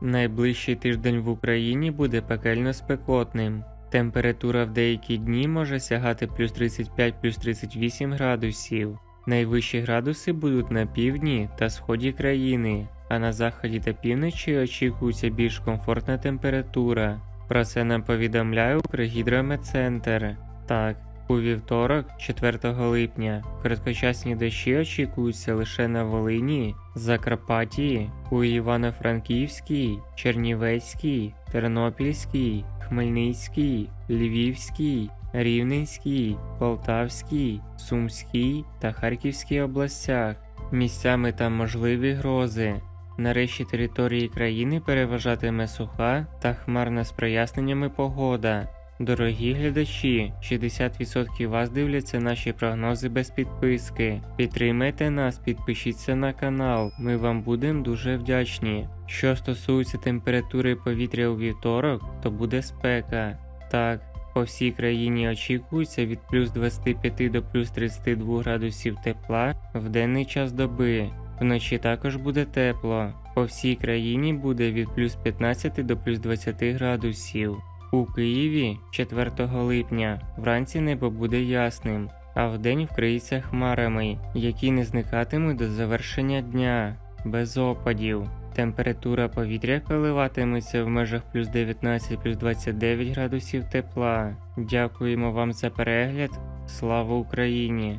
Найближчий тиждень в Україні буде пекельно спекотним. Температура в деякі дні може сягати плюс 35 плюс 38 градусів. Найвищі градуси будуть на півдні та сході країни, а на заході та півночі очікується більш комфортна температура. Про це нам повідомляє Укргідрометцентр. Так, у вівторок, 4 липня, короткочасні дощі очікуються лише на Волині, Закарпатті, у Івано-Франківській, Чернівецькій, Тернопільській, Хмельницькій, Львівській, Рівненській, Полтавській, Сумській та Харківській областях. Місцями там можливі грози. Нарешті території країни переважатиме суха та хмарна з проясненнями погода. Дорогі глядачі, 60% вас дивляться наші прогнози без підписки. Підтримайте нас, підпишіться на канал, ми вам будемо дуже вдячні. Що стосується температури повітря у вівторок, то буде спека. Так, по всій країні очікується від плюс 25 до плюс 32 градусів тепла в денний час доби. Вночі також буде тепло. По всій країні буде від плюс 15 до плюс 20 градусів. У Києві 4 липня вранці небо буде ясним, а вдень вкриється хмарами, які не зникатимуть до завершення дня, без опадів. Температура повітря коливатиметься в межах плюс 19 плюс 29 градусів тепла. Дякуємо вам за перегляд. Слава Україні!